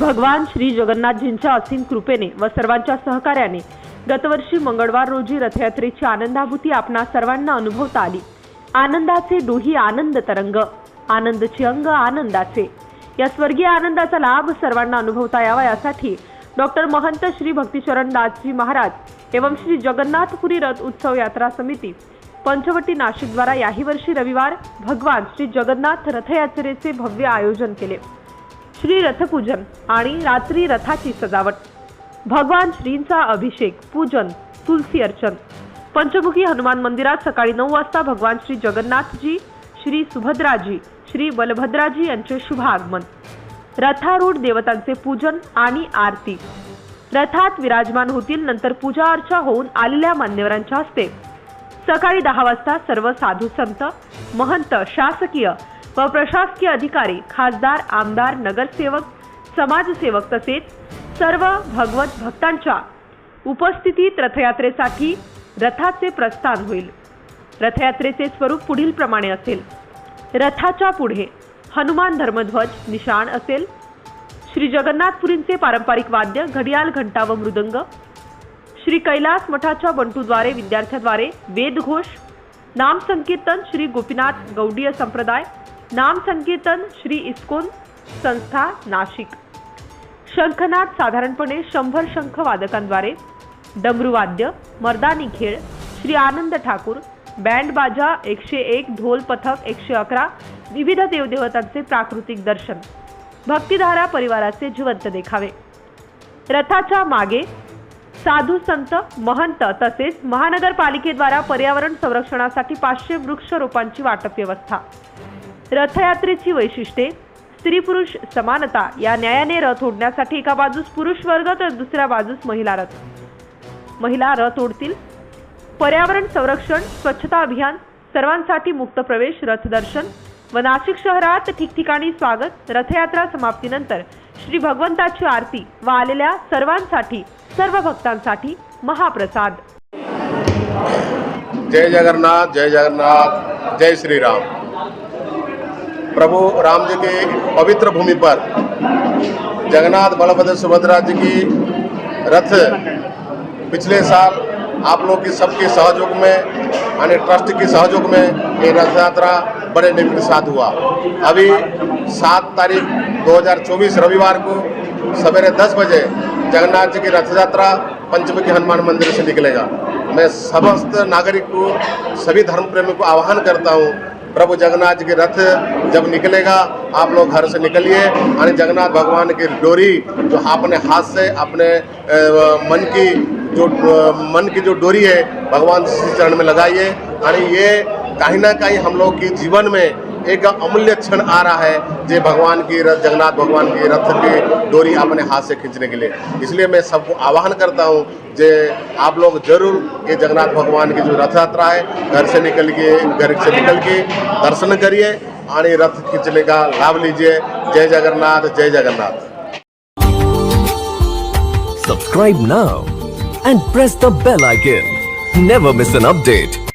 भगवान श्री जगन्नाथजींच्या असीम कृपेने व सर्वांच्या सहकार्याने गतवर्षी मंगळवार रोजी रथयात्रेची आनंदाभूती आपणा सर्वांना अनुभवता आली. आनंदाचे डोही आनंद तरंग आनंदचे अंग आनंदाचे. या स्वर्गीय आनंदाचा लाभ सर्वांना अनुभवता यावा यासाठी डॉक्टर महंत श्री भक्तिचरण दासजी महाराज एवं श्री जगन्नाथपुरी रथ उत्सव यात्रा समिती पंचवटी नाशिकद्वारा याही वर्षी रविवार भगवान श्री जगन्नाथ रथयात्रेचे भव्य आयोजन केले. श्री रथपूजन आणि रात्री रथाची सजावट. भगवान श्रींचा अभिषेक पूजन तुलसी अर्चन. पंचमुखी हनुमान मंदिरात सकाळी नऊ वाजता भगवान श्री जगन्नाथजी श्री सुभद्राजी श्री बलभद्राजी यांचे शुभ आगमन रथारूढ देवतांचे पूजन आणि आरती. रथात विराजमान होतील नंतर पूजा अर्चा होऊन आलेल्या मान्यवरांच्या हस्ते. सकाळी दहा वाजता सर्व साधू संत महंत शासकीय व प्रशासकीय अधिकारी खासदार आमदार नगरसेवक समाजसेवक तसेच सर्व भगवत भक्तांच्या उपस्थितीत रथयात्रेसाठी रथाचे प्रस्थान होईल. रथयात्रेचे स्वरूप पुढील प्रमाणे असेल. रथाच्या पुढे हनुमान धर्मध्वज निशाण असेल. श्री जगन्नाथपुरींचे पारंपरिक वाद्य घडियाल घंटा व मृदंग. श्री कैलास मठाच्या बंटूद्वारे विद्यार्थ्याद्वारे वेदघोष. नाम संकीर्तन श्री गोपीनाथ गौडीय संप्रदाय. नाम संकीर्तन श्री इस्कोन संस्था नाशिक. शंखनाद साधारणपणे शंभर शंख वादकांद्वारे डमरूवाद्य मर्दानी खेळ श्री आनंद ठाकूर बँड बाजा एकशे एक ढोल पथक एकशे अकरा विविध देवदेवतांचे प्राकृतिक दर्शन. भक्तिधारा परिवाराचे जिवंत देखावे. रथाच्या मागे साधू संत महंत तसेच महानगरपालिकेद्वारा पर्यावरण संरक्षणासाठी पाचशे वृक्ष रोपांची वाटप व्यवस्था. रथयात्रेची वैशिष्ट्ये स्त्री पुरुष समानता या न्यायाने रथ ओढण्यासाठी एका बाजूस पुरुष वर्ग तर दुसऱ्या बाजूस महिला रथ. महिला रथ ओढतील. पर्यावरण संरक्षण स्वच्छता अभियान सर्वांसाठी मुक्त प्रवेश रथ दर्शन व नाशिक शहरात ठिकठिकाणी स्वागत. रथयात्रा समाप्तीनंतर श्री भगवंताची आरती व आलेल्या सर्वांसाठी सर्व भक्तांसाठी महाप्रसाद. जय जगन्नाथ जय जगन्नाथ जय श्रीराम. प्रभु राम जी की पवित्र भूमि पर जगन्नाथ बलभद्र सुभद्रा जी की रथ पिछले साल आप लोग की सबके सहयोग में, यानी ट्रस्ट के सहयोग में ये रथ यात्रा बड़े निम्न के साथ हुआ। अभी सात तारीख 2024 रविवार को सवेरे 10 बजे जगन्नाथ जी की रथ यात्रा पंचमुखी हनुमान मंदिर से निकलेगा। मैं समस्त नागरिक को, सभी धर्म प्रेमी को आह्वान करता हूँ प्रभु जगन्नाथ के रथ जब निकलेगा, आप लोग घर से निकलिए। और जगन्नाथ भगवान की डोरी जो अपने हाथ से अपने मन की जो मन की जो डोरी है, भगवान श्री चरण में लगाइए। और ये कहीं ना कहीं हम लोग की जीवन में एक अमूल्य क्षण आ रहा है जो भगवान की रथ, जगन्नाथ भगवान की रथ की डोरी अपने हाथ से खींचने के लिए इसलिए मैं सबको आह्वान करता हूँ जे आप लोग ज़रूर ये जगन्नाथ भगवान की जो रथ यात्रा है, घर से निकल के घर से निकल के दर्शन करिए और रथ खींचने का लाभ लीजिए जय जगन्नाथ जय Jagannath Subscribe now and press the bell icon. Never miss an update.